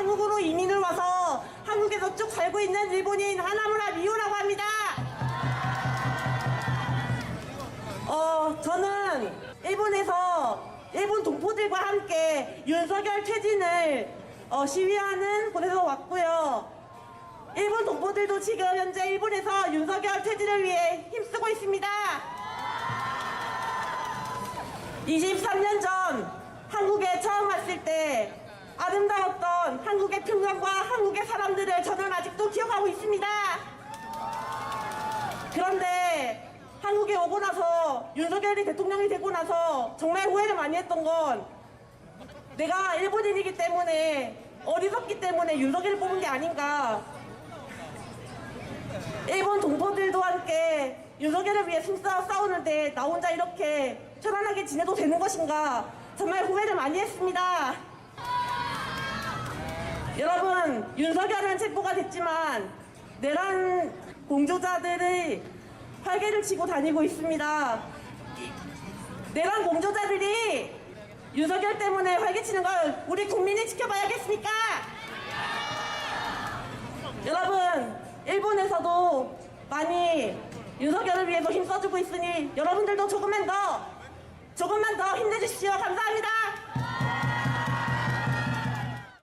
한국으로 이민을 와서 한국에서 쭉 살고 있는 일본인 하나무라 미호라고 합니다. 어, 저는 일본에서 일본 동포들과 함께 윤석열 퇴진을 어, 시위하는 곳에서 왔고요. 일본 동포들도 지금 현재 일본에서 윤석열 퇴진을 위해 힘쓰고 있습니다. 23년 전 한국에 처음 왔을 때 아름다웠던 한국의 풍경과 한국의 사람들을 저는 아직도 기억하고 있습니다. 그런데 한국에 오고 나서 윤석열이 대통령이 되고 나서 정말 후회를 많이 했던 건 내가 일본인이기 때문에 어리석기 때문에 윤석열을 뽑은 게 아닌가. 일본 동포들도 함께 윤석열을 위해 힘써 싸우는데 나 혼자 이렇게 편안하게 지내도 되는 것인가 정말 후회를 많이 했습니다. 여러분 윤석열은 체포가 됐지만 내란 공조자들의 활개를 치고 다니고 있습니다. 이- 내란 공조자들이 윤석열 때문에 활개치는 걸 우리 국민이 지켜봐야겠습니까? 여러분 일본에서도 많이 윤석열을 위해서 힘써주고 있으니 여러분들도 조금만 더 조금만 더 힘내주십시오 감사합니다